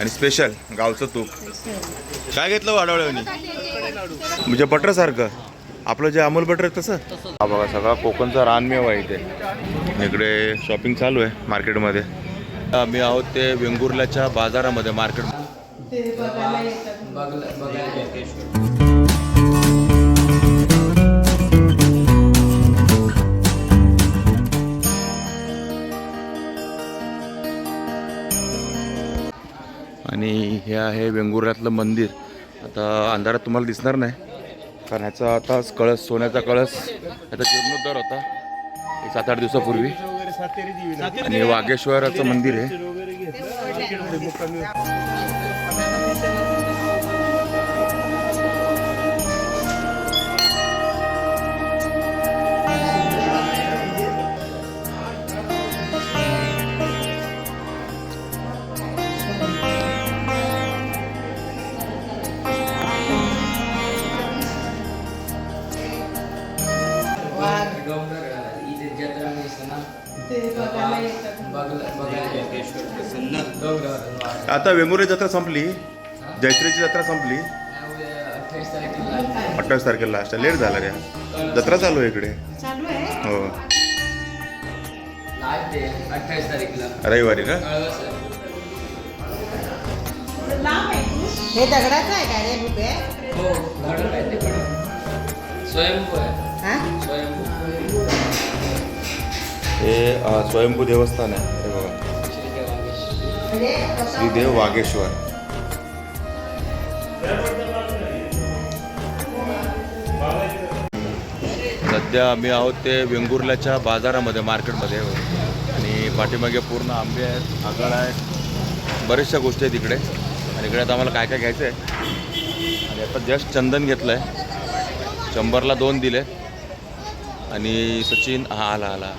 आणि स्पेशल गावचं तूप. काय घेतलं वाडवळ्यानी म्हणजे बटर सारखं. आपलं जे अमूल बटर आहे तसं. हा बघा सगळा कोकणचा रानमेवा आहे इथे. इकडे शॉपिंग चालू आहे मार्केटमध्ये आम्ही आहोत ते वेंगुर्ल्याच्या बाजारामध्ये मार्केट आहे वेंगुर्ल्यातलं मंदिर. आता अंधारात तुम्हाला दिसणार नाही. कारण ह्याचा आता कळस सोन्याचा कळस ह्याचा जीर्णोद्धार होता. एक सात आठ दिवसापूर्वी. आणि वागेश्वराचं मंदिर आहे. आता वेंगुर्ले जत्रा संपली. जैत्रीची जत्रा संपली. अठ्ठावीस तारखेला लास्ट लेट झाला रे. जत्रा चालू आहे इकडे. चालू आहे? हो. रविवारी का? हे दगडाचं आहे काय रे बुके हो स्वयंभू आहे. हा? स्वयंभू. हे स्वयंभू देवस्थान आहे. हे बघा. श्रीदेव वागेश्वर. सध्या आम्ही आहोत ते वेंगुर्ल्याच्या बाजारामध्ये मार्केटमध्ये. आणि पाठीमागे पूर्ण आंबे आहेत आगळ आहेत बऱ्याचशा गोष्टी आहेत इकडे. आणि इकडे आता आम्हाला काय काय घ्यायचं आहे. आणि आता जस्ट चंदन घेतलं आहे शंभरला दोन दिले आणि सचिन हा आला आला हे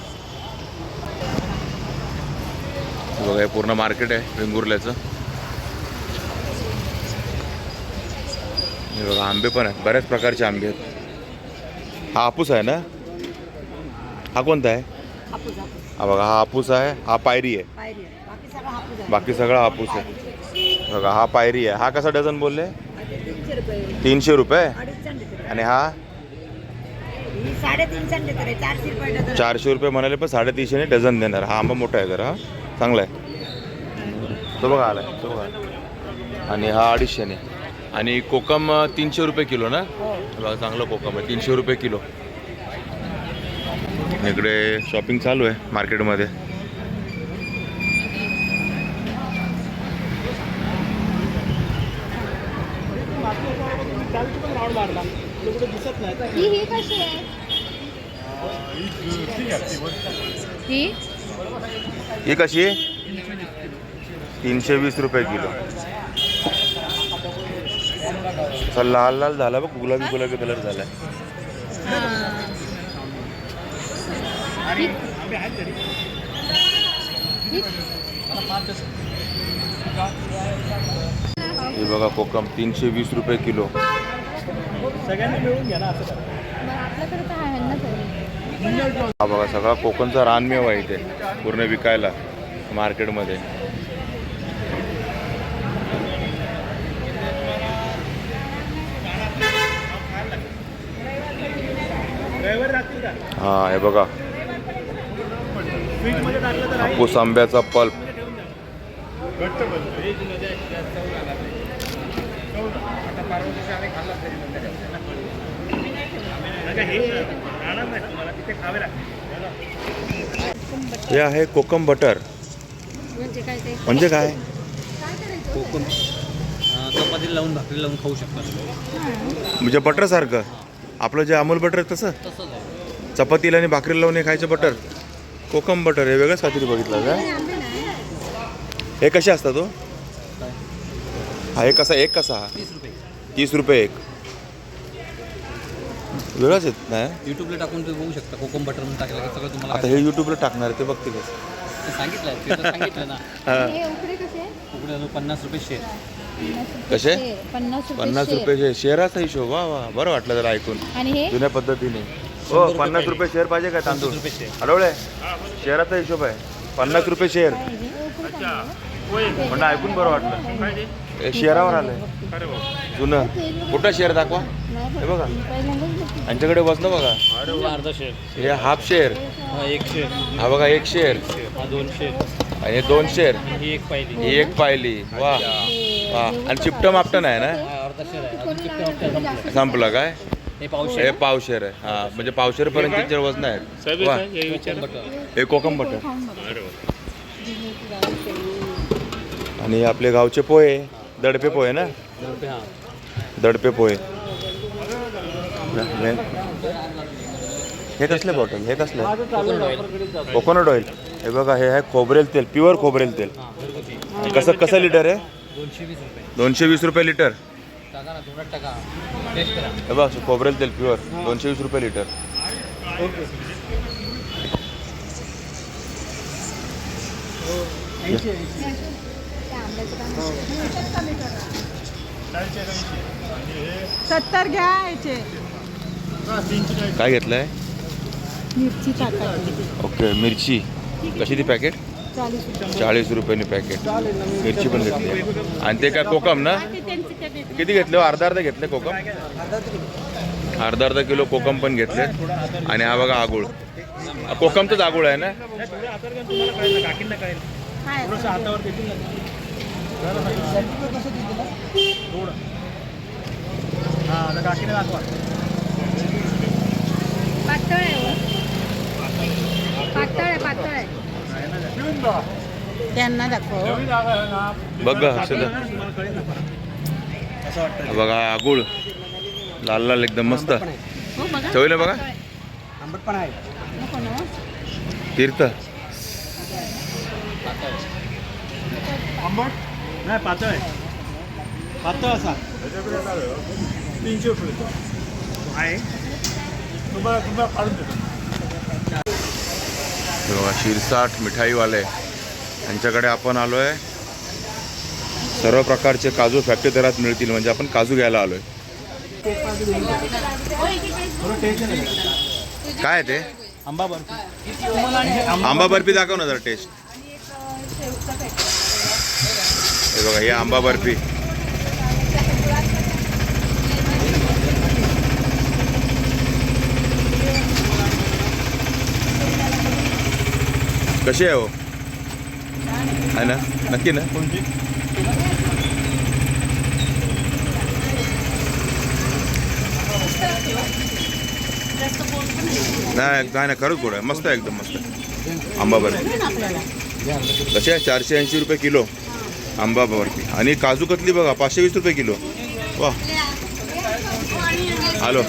बघा हे पूर्ण मार्केट आहे वेंगुर्ल्याचं. हे बघा आंबे पण आहेत बऱ्याच प्रकारचे आंबे आहेत. हा हापूस आहे ना? हा कोणता आहे? हा बघा हा हापूस आहे हा पायरी आहे. बाकी सगळं हापूस आहे. बघा हा पायरी आहे. हा कसा डझन बोलले? तीनशे रुपये. आणि हा? चारशे रुपये डझन. चारशे रुपये म्हणाले पण साडेतीनशेने डझन देणार. हा आंबा मोठा आहे जरा. हा चांगला आहे. तो बघा आलाय तो बघा. आणि हा अडीचशेने आणि कोकम तीनशे रुपये किलो ना? हे. बघा चांगलं कोकम आहे तीनशे रुपये किलो. इकडे शॉपिंग चालू आहे मार्केटमध्ये. ही? ही कशी? तीनशे वीस रुपये किलो. असा लाल लाल झाला बघ गुलाबी गुलाबी कलर झालाय. हे बघा कोकम तीनशे वीस रुपये किलो. आपल्याकडे तर आहे ना तरी हा बघा सगळा कोकणचा रानमेवा आहे इथे पूर्ण विकायला मार्केटमध्ये. हा हे बघा. हापूस आंब्याचा पल्प. हे आहे कोकम बटर. म्हणजे काय ते? म्हणजे काय? कोकम. चपातीला लावून भाकरी लावून खाऊ शकतात म्हणजे बटर सारखं. आपलं जे अमूल बटर आहे तसं? चपातीला आणि भाकरीला लावून हे खायचं बटर. कोकम बटर हे वेगळंच काहीतरी बघितलं का? हे कसे असतात तो हा एक कसा? एक कसा? हा तीस रुपये. तीस रुपये एक. वेगळंच येत नाही. युट्यूबला टाकून तुम्ही बघू शकता. कोकम बटर म्हणून टाकलं की सगळं तुम्हाला आता हे युट्यूबला टाकणार आहे ते बघते कसं. ते सांगितलं सांगितलं ना. हा. हे उकडे कसे? उकडे पन्नास रुपये शेअर कसे? शेर. पन्नास रुपये पन्नास शेर. रुपये शेअराचा हिशोब वा वा. बरं वाटलं जरा ऐकून. आणि हे? जुन्या पद्धतीने. हो रुपये पन्नास पाहिजे. रुपये शेअर पाहिजे काय तांदूळ? रुपये शेअर अडवळे शेअराचा हिशोब आहे. पन्नास रुपये शेअर काय हे? उकडे. म्हणलं ऐकून बरं वाटलं. हे शेअरावर आलंय. जुनं. कुठं शेअर दाखवा? हे बघा. यांच्याकडे वजन बघा. अर्धा शेर हे हाफ शेअर हा एक शेर हा बघा एक शेअर हा दोन शेर आणि हे दोन शेअर ही एक पाहिली ही एक पाहिली वा. वा आणि चिपटं मापटं नाही ना? हा अर्धा शेर आहे. अजून मोठे संपले. संपलं काय? हे पाऊस हे पावशेर आहे. हा म्हणजे पावशेर पर्यंत वजन आहेत वा. हे कोकम बटर आणि हे आपले गावचे पोहे. दडपे पोहे ना? हा. दडपे पोहे. हे- हे कसले बॉटल हे कसले? कोकोनट ऑइल हे बघा हे आहे खोबरेल तेल प्युअर खोबरेल तेल. कसं कसं लिटर आहे? दोनशे वीस रुपये लिटर हे बघ खोबरेल तेल प्युअर दोनशे वीस रुपये लिटर सत्तर घ्यायचे काय घेतलंय? मिरची टाकायची ओके मिरची. कशी ती पॅकेट चाळीस रुपये. चाळीस रुपयाने पॅकेट मिरची पण घेतली. आणि ते काय कोकम ना? किती घेतले हो? अर्धा अर्धा घेतले कोकम? अर्धा अर्धा किलो कोकम पण घेतले. आणि हा बघा आगुळ. हा कोकमचंच आगुळ आहे ना आहे हो. पातळ आहे पातळ आहे त्यांना दाखव. बघ अक्षदा बघा आगुळ. लाल लाल एकदम मस्त. हो बघा. चवीला बघा. तीर्थ. नाही पातळ आहे. पातळ असा. तीनशे रुपये आहे? तुम्हाला तुम्हाला काढून देतो. हे बघा शिरसाट मिठाईवाले. यांच्याकडे आपण आलो आहे सर्व प्रकारचे काजू फॅक्टरी दरात मिळतील म्हणजे आपण काजू घ्यायला आलो आहे काय आहे ते? आंबा बर्फी. आंबा बर्फी दाखव ना जरा टेस्ट हे बघा ही आंबा बर्फी. कशी आहे हो आहे ना नक्की ना नाही काय नाही खरंच गोड आहे मस्त आहे एकदम मस्त आंबा बर्फी कशी आहे चारशे ऐंशी रुपये किलो आंबा बर्फी आणि काजू कतली बघा पाचशे वीस रुपये किलो वा हॅलो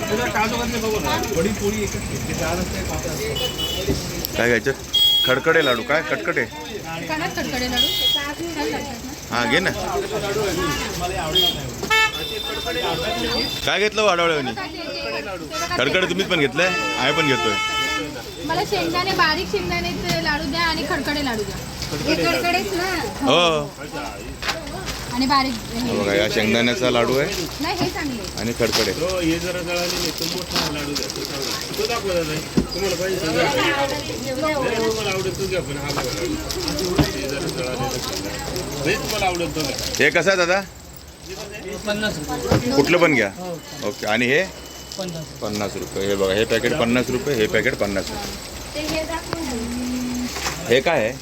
काय घ्यायचं खडखडे लाडू काय? लाडू ना हां घे ना. काय घेतलं वाडवळ्यानी खडखडे तुम्हीच पण घेतलंय आम्ही पण घेतोय. मला शेंगदाणे बारीक शेंगदाण्याचे लाडू द्या आणि खडखडे लाडू द्या. हे ना हो. आणि बारीक हे हे. बघा या शेंगदाण्याचा लाडू आहे. नाही हे चांगले आणि खडखडे. हे कसं आहे दादा? पन्नास रुपये. कुठलं पण घ्या. ओके आणि हे? पन्नास पन्नास रुपये. हे बघा हे पॅकेट पन्नास रुपये हे पॅकेट पन्नास रुपये. ते हे दाखव. हे काय आहे?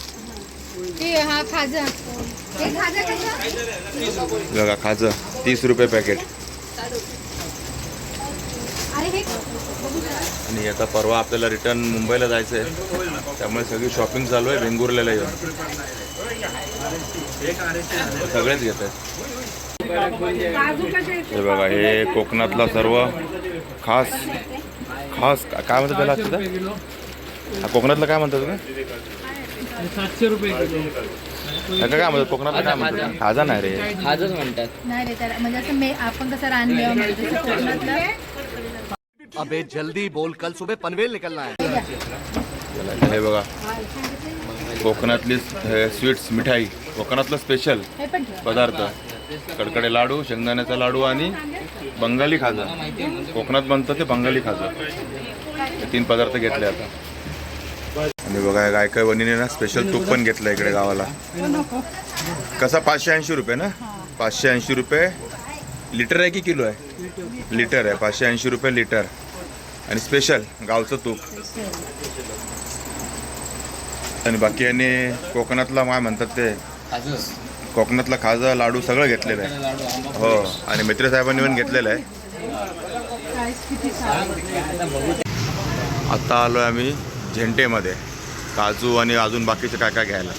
ते हा खाजा. हे बघा खाजं. तीस रुपये पॅकेट आणि आता परवा आपल्याला रिटर्न मुंबईला जायचं आहे. त्यामुळे सगळी शॉपिंग चालू आहे वेंगुर्ल्याला येऊन. सगळेच घेत आहेत. हे बघा हे कोकणातला सर्व खास खास काय म्हणतात त्याला हा कोकणातलं काय म्हणतात तुम्ही? सातशे रुपये त्याला काय म्हणतात? कोकणातलं काय म्हणतात? खाजा नाही रे. खाजच म्हणतात. नाही रे त्याला म्हणजे असं मे आपण कसं रानलेवा म्हणतो तसं कोकणातलं. अबे जल्दी बोल. कल सुबह पनवेल निकलना है. हे बघा कोकणातली स्वीट्स मिठाई कोकणातलं स्पेशल हे पण ठेव. पदार्थ. कडकडे लाडू शेंगदाण्याचा लाडू आणि बंगाली खाजा. कोकणात बनतं ते बंगाली खाजा. हे तीन पदार्थ घेतले आता. आणि बघा काय काय वनीने ना स्पेशल तूप पण घेतलं इकडे गावाला. कसा? पाचशे ऐंशी रुपये ना? पाचशे ऐंशी रुपये. लिटर आहे की किलो आहे? लिटर आहे. पाचशे ऐंशी रुपये लिटर. आणि स्पेशल गावचं तूप. आणि बाकी यांनी कोकणातला माय म्हणतात ते? कोकणातला खाजा लाडू सगळं घेतलेलं आहे. हो आणि मित्रसाहेबांनी पण घेतलेलं आहे. आता आलो आम्ही झेंटेमध्ये. काजू आणि अजून बाकीचे काय काय घ्यायला?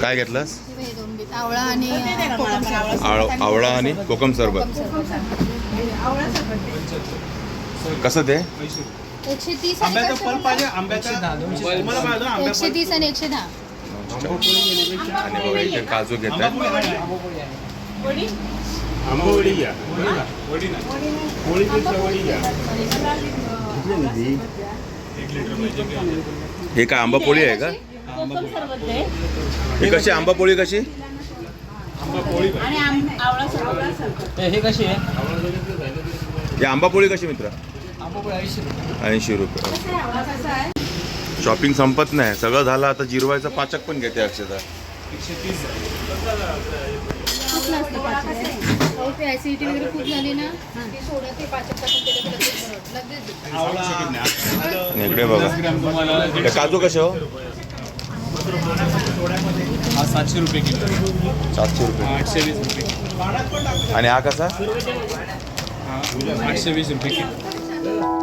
काय घेतलंस? हे. आवळा आणि आव आवळा आणि कोकम सरबत. कसं ते? एकशे तीस आणि आंब्याचा फल? पाहिजे आंब्याचा पाहिजे एकशे तीस आणि एकशे दहा. आणि बघा इथे काजू घेत आहेत आंबोवडी घ्या. वडी घ्या. हे काय आंबा पोळी आहे का? ही कशी आंबा पोळी कशी? हे हे कशी आहे? ही आंबा पोळी कशी मित्र? ऐंशी रुपये. शॉपिंग संपत नाही. सगळं झालं आता जिरवायचं पाचक पण घेते अक्षता. ते ऍसिडिटी वगैरे खूप झाली ना ती सोडा ते पाचक टाकून केलं तर लगेच बरं होतं. लगेच देते. आणि इकडे बघा. हे काजू कसे हो? हा सातशे रुपये किलो. सातशे रुपये. आठशे वीस रुपये. आणि हा कसा? आठशे वीस रुपये किलो.